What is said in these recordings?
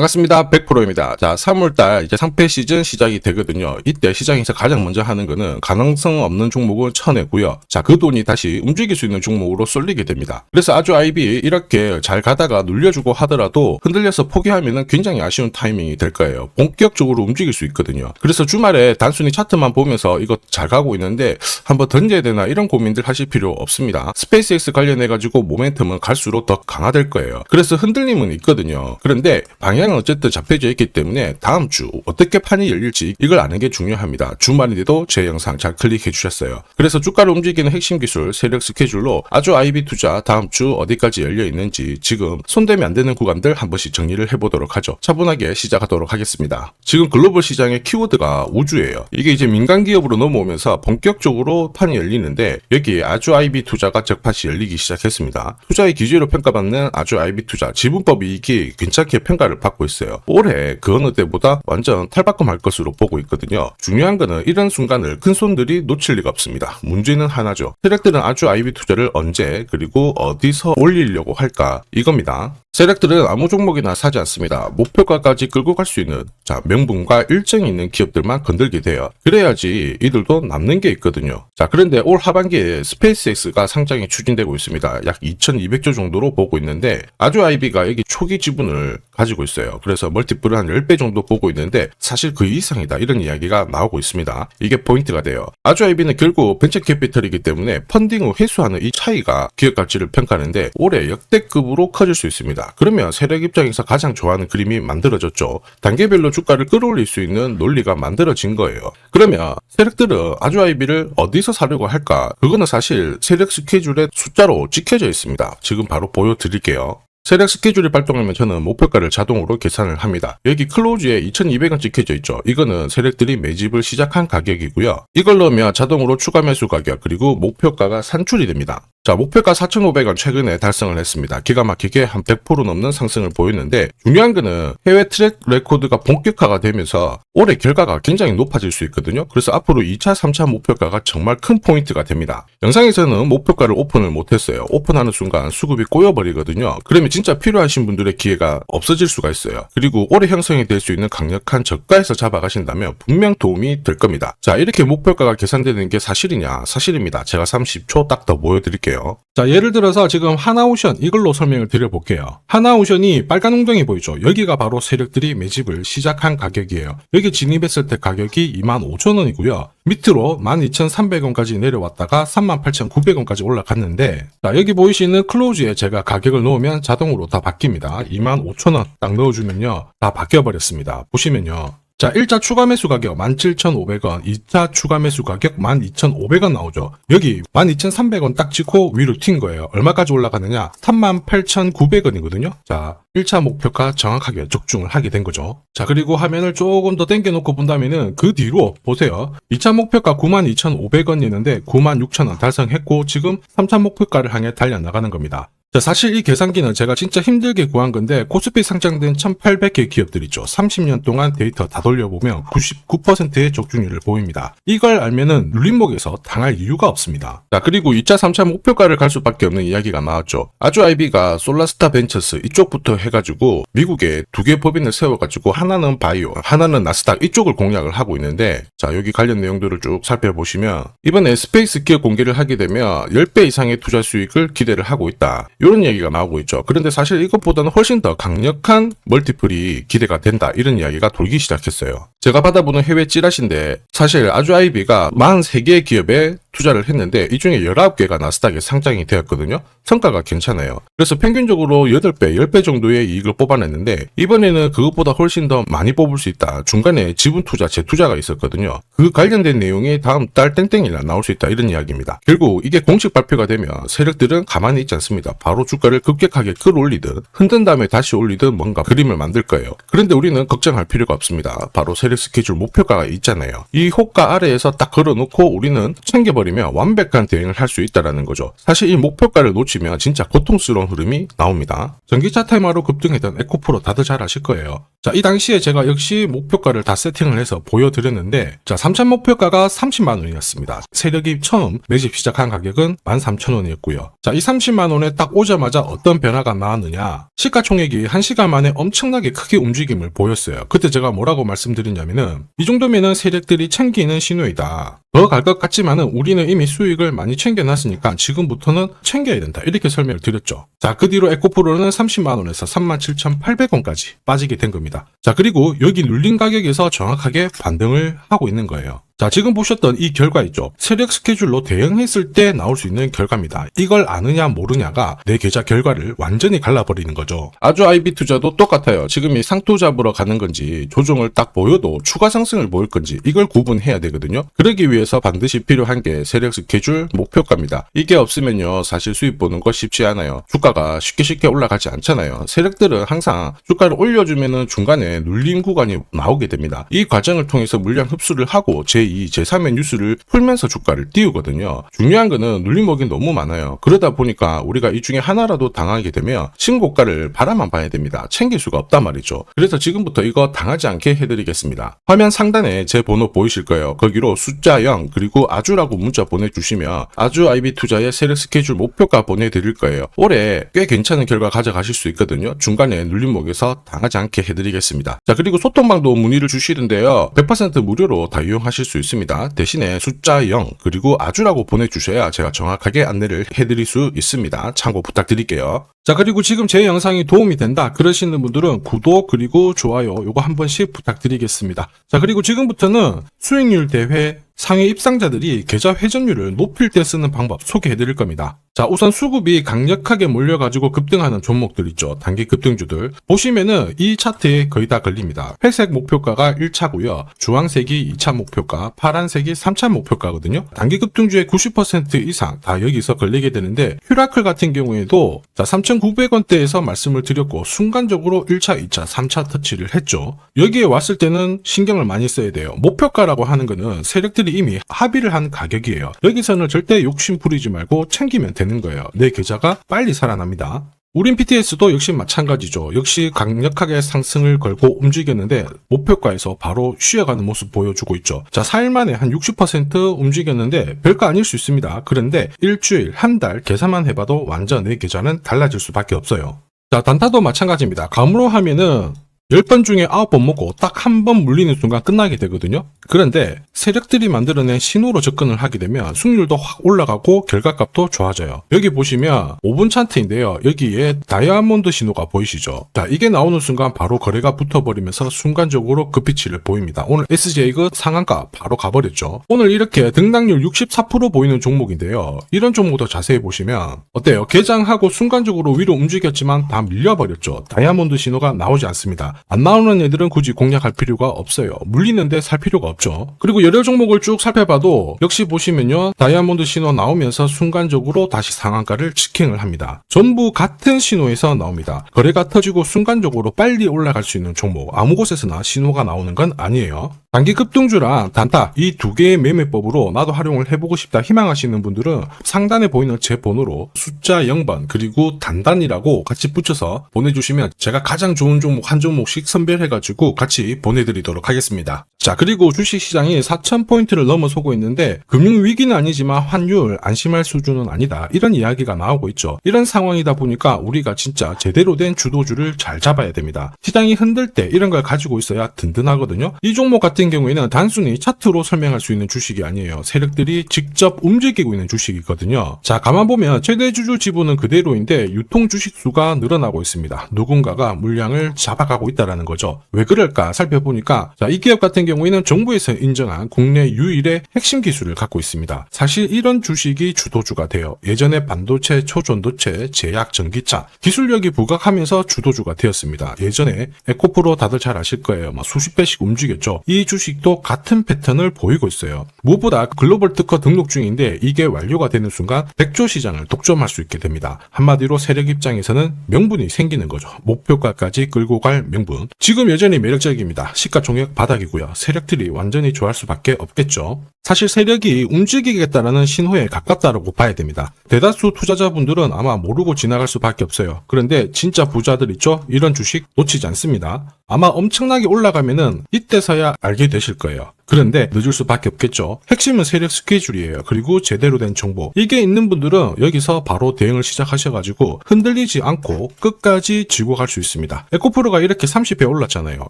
반갑습니다. 100%입니다. 자, 3월달 이제 상패 시즌 시작이 되거든요. 이때 시장에서 가장 먼저 하는 거는 가능성 없는 종목을 쳐내고요. 자, 그 돈이 다시 움직일 수 있는 종목으로 쏠리게 됩니다. 그래서 아주 IB 이렇게 잘 가다가 눌려주고 하더라도 흔들려서 포기하면은 굉장히 아쉬운 타이밍이 될 거예요. 본격적으로 움직일 수 있거든요. 그래서 주말에 단순히 차트만 보면서 이거 잘 가고 있는데 한번 던져야 되나 이런 고민들 하실 필요 없습니다. 스페이스X 관련해가지고 모멘텀은 갈수록 더 강화될 거예요. 그래서 흔들림은 있거든요. 그런데 방향 은 어쨌든 잡혀져 있기 때문에 다음 주 어떻게 판이 열릴지 이걸 아는 게 중요합니다. 주말인데도 제 영상 잘 클릭해 주셨어요. 그래서 주가를 움직이는 핵심 기술 세력 스케줄로 아주 IB 투자 다음 주 어디까지 열려 있는지 지금 손대면 안 되는 구간들 한 번씩 정리를 해보도록 하죠. 차분하게 시작하도록 하겠습니다. 지금 글로벌 시장의 키워드가 우주예요. 이게 이제 민간 기업으로 넘어오면서 본격적으로 판이 열리는데 여기 아주 IB 투자가 적팟이 열리기 시작했습니다. 투자의 기준으로 평가받는 아주 IB 투자 지분법 이익이 괜찮게 평가를 받고 있어요. 올해 그 어느 때보다 완전 탈바꿈할 것으로 보고 있거든요. 중요한 거는 이런 순간을 큰 손들이 놓칠 리가 없습니다. 문제는 하나죠. 세력들은 아주 IB 투자를 언제 그리고 어디서 올리려고 할까 이겁니다. 세력들은 아무 종목이나 사지 않습니다. 목표가까지 끌고 갈 수 있는 자 명분과 일정이 있는 기업들만 건들게 돼요. 그래야지 이들도 남는 게 있거든요. 자 그런데 올 하반기에 스페이스X가 상장이 추진되고 있습니다. 약 2,200조 정도로 보고 있는데 아주 IB가 여기 초기 지분을 가지고 있어요. 그래서 멀티플을 한 10배 정도 보고 있는데 사실 그 이상이다 이런 이야기가 나오고 있습니다. 이게 포인트가 돼요. 아주 IB는 결국 벤처 캐피털이기 때문에 펀딩 후 회수하는 이 차이가 기업 가치를 평가하는데 올해 역대급으로 커질 수 있습니다. 그러면 세력 입장에서 가장 좋아하는 그림이 만들어졌죠. 단계별로 주가를 끌어올릴 수 있는 논리가 만들어진 거예요. 그러면 세력들은 아주 IB를 어디서 사려고 할까? 그거는 사실 세력 스케줄의 숫자로 찍혀져 있습니다. 지금 바로 보여드릴게요. 세력 스케줄이 발동하면 저는 목표가를 자동으로 계산을 합니다. 여기 클로즈에 2200원 찍혀져 있죠. 이거는 세력들이 매집을 시작한 가격이고요. 이걸 넣으면 자동으로 추가 매수 가격 그리고 목표가가 산출이 됩니다. 자, 목표가 4,500원 최근에 달성을 했습니다. 기가 막히게 한 100% 넘는 상승을 보였는데 중요한 거는 해외 트랙 레코드가 본격화가 되면서 올해 결과가 굉장히 높아질 수 있거든요. 그래서 앞으로 2차, 3차 목표가가 정말 큰 포인트가 됩니다. 영상에서는 목표가를 오픈을 못했어요. 오픈하는 순간 수급이 꼬여버리거든요. 그러면 진짜 필요하신 분들의 기회가 없어질 수가 있어요. 그리고 올해 형성이 될 수 있는 강력한 저가에서 잡아가신다면 분명 도움이 될 겁니다. 자, 이렇게 목표가가 계산되는 게 사실이냐? 사실입니다. 제가 30초 딱 더 보여드릴게요. 자, 예를 들어서 지금 하나오션 이걸로 설명을 드려볼게요. 하나오션이 빨간 웅덩이 보이죠? 여기가 바로 세력들이 매집을 시작한 가격이에요. 여기 진입했을 때 가격이 25,000원이고요. 밑으로 12,300원까지 내려왔다가 38,900원까지 올라갔는데 자, 여기 보이시는 클로즈에 제가 가격을 넣으면 자동으로 다 바뀝니다. 25,000원 딱 넣어주면요. 다 바뀌어버렸습니다. 보시면요. 자, 1차 추가 매수 가격 17,500원, 2차 추가 매수 가격 12,500원 나오죠. 여기 12,300원 딱 찍고 위로 튄 거예요. 얼마까지 올라가느냐? 38,900원이거든요. 자, 1차 목표가 정확하게 적중을 하게 된 거죠. 자, 그리고 화면을 조금 더 당겨놓고 본다면은 그 뒤로 보세요. 2차 목표가 92,500원이었는데 96,000원 달성했고 지금 3차 목표가를 향해 달려나가는 겁니다. 자, 사실 이 계산기는 제가 진짜 힘들게 구한 건데 코스피 상장된 1800개 기업들 있죠. 30년 동안 데이터 다 돌려보면 99%의 적중률을 보입니다. 이걸 알면은 눌림목에서 당할 이유가 없습니다. 자, 그리고 2차, 3차 목표가를 갈 수밖에 없는 이야기가 나왔죠. 아주 IB가 솔라스타 벤처스 이쪽부터 해가지고 미국에 두 개 법인을 세워가지고 하나는 바이오, 하나는 나스닥 이쪽을 공략을 하고 있는데 자, 여기 관련 내용들을 쭉 살펴보시면 이번에 스페이스 기업 공개를 하게 되면 10배 이상의 투자 수익을 기대를 하고 있다. 이런 얘기가 나오고 있죠. 그런데 사실 이것보다는 훨씬 더 강력한 멀티플이 기대가 된다. 이런 이야기가 돌기 시작했어요. 제가 받아보는 해외 찌라시인데 사실 아주 아이비가 43개의 기업에 투자를 했는데 이 중에 19개가 나스닥에 상장이 되었거든요. 성과가 괜찮아요. 그래서 평균적으로 8배, 10배 정도의 이익을 뽑아냈는데 이번에는 그것보다 훨씬 더 많이 뽑을 수 있다. 중간에 지분 투자, 재투자가 있었거든요. 그 관련된 내용이 다음 달 땡땡이나 나올 수 있다. 이런 이야기입니다. 결국 이게 공식 발표가 되면 세력들은 가만히 있지 않습니다. 바로 주가를 급격하게 끌어올리듯 흔든 다음에 다시 올리듯 뭔가 그림을 만들 거예요. 그런데 우리는 걱정할 필요가 없습니다. 바로 세력 스케줄 목표가가 있잖아요. 이 호가 아래에서 딱 걸어놓고 우리는 챙겨버 리면 완벽한 대응을 할 수 있다라는 거죠. 사실 이 목표가를 놓치면 진짜 고통스러운 흐름이 나옵니다. 전기차 테마로 급등했던 에코프로 다들 잘 아실 거예요. 자, 이 당시에 제가 역시 목표가를 다 세팅을 해서 보여드렸는데, 자, 3차 목표가가 30만 원이었습니다. 세력이 처음 매집 시작한 가격은 13,000원이었고요. 자, 이 30만 원에 딱 오자마자 어떤 변화가 나왔느냐? 시가총액이 1시간 만에 엄청나게 크게 움직임을 보였어요. 그때 제가 뭐라고 말씀드렸냐면은, 이 정도면은 세력들이 챙기는 신호이다. 더 갈 것 같지만은 우리 는 이미 수익을 많이 챙겨놨으니까 지금부터는 챙겨야 된다. 이렇게 설명을 드렸죠. 자, 그 뒤로 에코프로는 30만원에서 37,800원까지 빠지게 된 겁니다. 자, 그리고 여기 눌린 가격에서 정확하게 반등을 하고 있는 거예요. 자, 지금 보셨던 이 결과 있죠. 세력 스케줄로 대응했을 때 나올 수 있는 결과입니다. 이걸 아느냐 모르냐가 내 계좌 결과를 완전히 갈라버리는 거죠. 아주 IB 투자도 똑같아요. 지금 이 상토 잡으러 가는 건지 조정을 딱 보여도 추가 상승을 보일 건지 이걸 구분해야 되거든요. 그러기 위해서 반드시 필요한 게 세력 스케줄 목표가입니다. 이게 없으면요. 사실 수익 보는 거 쉽지 않아요. 주가가 쉽게 쉽게 올라가지 않잖아요. 세력들은 항상 주가를 올려주면은 중간에 눌림 구간이 나오게 됩니다. 이 과정을 통해서 물량 흡수를 하고 제 2, 제3의 뉴스를 풀면서 주가를 띄우거든요. 중요한 거는 눌림목이 너무 많아요. 그러다 보니까 우리가 이 중에 하나라도 당하게 되면 신고가를 바라만 봐야 됩니다. 챙길 수가 없단 말이죠. 그래서 지금부터 이거 당하지 않게 해드리겠습니다. 화면 상단에 제 번호 보이실 거예요. 거기로 숫자 0 그리고 아주라고 문자 보내주시면 아주 IB 투자의 세력 스케줄 목표가 보내드릴 거예요. 올해 꽤 괜찮은 결과 가져가실 수 있거든요. 중간에 눌림목에서 당하지 않게 해드리겠습니다. 자 그리고 소통방도 문의를 주시는데요. 100% 무료로 다 이용하실 수 있습니다. 대신에 숫자 0 그리고 아주라고 보내주셔야 제가 정확하게 안내를 해드릴 수 있습니다. 참고 부탁드릴게요. 자 그리고 지금 제 영상이 도움이 된다 그러시는 분들은 구독 그리고 좋아요 요거 한 번씩 부탁드리겠습니다. 자 그리고 지금부터는 수익률 대회 상위 입상자들이 계좌 회전율을 높일 때 쓰는 방법 소개해 드릴 겁니다. 자, 우선 수급이 강력하게 몰려가지고 급등하는 종목들 있죠. 단기 급등주들. 보시면은 이 차트에 거의 다 걸립니다. 회색 목표가가 1차고요. 주황색이 2차 목표가, 파란색이 3차 목표가거든요. 단기 급등주의 90% 이상 다 여기서 걸리게 되는데, 휴라클 같은 경우에도 자, 3,900원대에서 말씀을 드렸고, 순간적으로 1차, 2차, 3차 터치를 했죠. 여기에 왔을 때는 신경을 많이 써야 돼요. 목표가라고 하는 거는 세력들이 이미 합의를 한 가격이에요. 여기서는 절대 욕심 부리지 말고 챙기면 되는 거예요. 내 계좌가 빨리 살아납니다. 우린 PTS도 역시 마찬가지죠. 역시 강력하게 상승을 걸고 움직였는데 목표가에서 바로 쉬어가는 모습 보여주고 있죠. 자, 4일 만에 한 60% 움직였는데 별거 아닐 수 있습니다. 그런데 일주일, 한 달 계산만 해봐도 완전 내 계좌는 달라질 수밖에 없어요. 자, 단타도 마찬가지입니다. 감으로 하면은 10번 중에 9번 먹고 딱 한 번 물리는 순간 끝나게 되거든요. 그런데 세력들이 만들어낸 신호로 접근을 하게 되면 승률도 확 올라가고 결과값도 좋아져요. 여기 보시면 5분 차트인데요. 여기에 다이아몬드 신호가 보이시죠? 자, 이게 나오는 순간 바로 거래가 붙어버리면서 순간적으로 급피치를 보입니다. 오늘 SJ가 상한가 바로 가버렸죠. 오늘 이렇게 등락률 64% 보이는 종목인데요. 이런 종목도 자세히 보시면 어때요? 개장하고 순간적으로 위로 움직였지만 다 밀려버렸죠. 다이아몬드 신호가 나오지 않습니다. 안 나오는 애들은 굳이 공략할 필요가 없어요. 물리는데 살 필요가 없죠. 그리고 여러 종목을 쭉 살펴봐도 역시 보시면요. 다이아몬드 신호 나오면서 순간적으로 다시 상한가를 직행을 합니다. 전부 같은 신호에서 나옵니다. 거래가 터지고 순간적으로 빨리 올라갈 수 있는 종목 아무 곳에서나 신호가 나오는 건 아니에요. 단기 급등주랑 단타 이 두 개의 매매법으로 나도 활용을 해보고 싶다 희망하시는 분들은 상단에 보이는 제 번호로 숫자 0번 그리고 단단이라고 같이 붙여서 보내주시면 제가 가장 좋은 종목 한 종목 씩 선별해가지고 같이 보내드리도록 하겠습니다. 자 그리고 주식시장이 4,000포인트를 넘어서고 있는데 금융위기는 아니지만 환율 안심할 수준은 아니다 이런 이야기가 나오고 있죠. 이런 상황이다 보니까 우리가 진짜 제대로 된 주도주를 잘 잡아야 됩니다. 시장이 흔들 때 이런 걸 가지고 있어야 든든하거든요. 이 종목 같은 경우에는 단순히 차트로 설명할 수 있는 주식이 아니에요. 세력들이 직접 움직이고 있는 주식이거든요. 자 가만 보면 최대 주주 지분은 그대로인데 유통 주식 수가 늘어나고 있습니다. 누군가가 물량을 잡아가고 있다라는 거죠. 왜 그럴까 살펴보니까 자, 이 기업 같은 경우에는 정부에서 인정한 국내 유일의 핵심 기술을 갖고 있습니다. 사실 이런 주식이 주도주가 돼요. 예전에 반도체, 초전도체, 제약, 전기차 기술력이 부각하면서 주도주가 되었습니다. 예전에 에코프로 다들 잘 아실 거예요. 막 수십 배씩 움직였죠. 이 주식도 같은 패턴을 보이고 있어요. 무엇보다 글로벌 특허 등록 중인데 이게 완료가 되는 순간 백조 시장을 독점할 수 있게 됩니다. 한마디로 세력 입장에서는 명분이 생기는 거죠. 목표가까지 끌고 갈 명분. 지금 여전히 매력적입니다. 시가총액 바닥이고요. 세력들이 완전히 좋아할 수밖에 없겠죠. 사실 세력이 움직이겠다라는 신호에 가깝다라고 봐야 됩니다. 대다수 투자자분들은 아마 모르고 지나갈 수밖에 없어요. 그런데 진짜 부자들 있죠? 이런 주식 놓치지 않습니다. 아마 엄청나게 올라가면은 이때서야 알게 되실 거예요. 그런데 늦을 수밖에 없겠죠. 핵심은 세력 스케줄이에요. 그리고 제대로 된 정보. 이게 있는 분들은 여기서 바로 대응을 시작하셔가지고 흔들리지 않고 끝까지 쥐고 갈 수 있습니다. 에코프로가 이렇게 30배 올랐잖아요.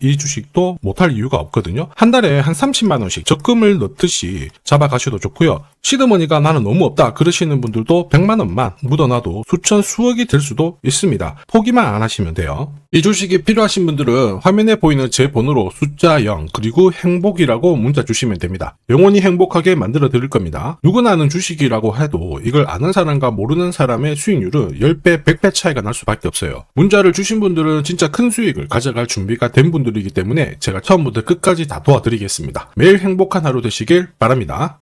이 주식도 못할 이유가 없거든요. 한 달에 한 30만 원씩 적금을 넣듯이 잡아가셔도 좋고요. 시드머니가 나는 너무 없다 그러시는 분들도 100만 원만 묻어놔도 수천 수억이 될 수도 있습니다. 포기만 안 하시면 돼요. 이 주식이 필요하신 분들은 화면에 보이는 제 번호로 숫자 0 그리고 행복이라고 문자 주시면 됩니다. 영원히 행복하게 만들어 드릴 겁니다. 누구나 아는 주식이라고 해도 이걸 아는 사람과 모르는 사람의 수익률은 10배, 100배 차이가 날 수밖에 없어요. 문자를 주신 분들은 진짜 큰 수익을 가져갈 준비가 된 분들이기 때문에 제가 처음부터 끝까지 다 도와드리겠습니다. 매일 행복한 하루 되시길 바랍니다.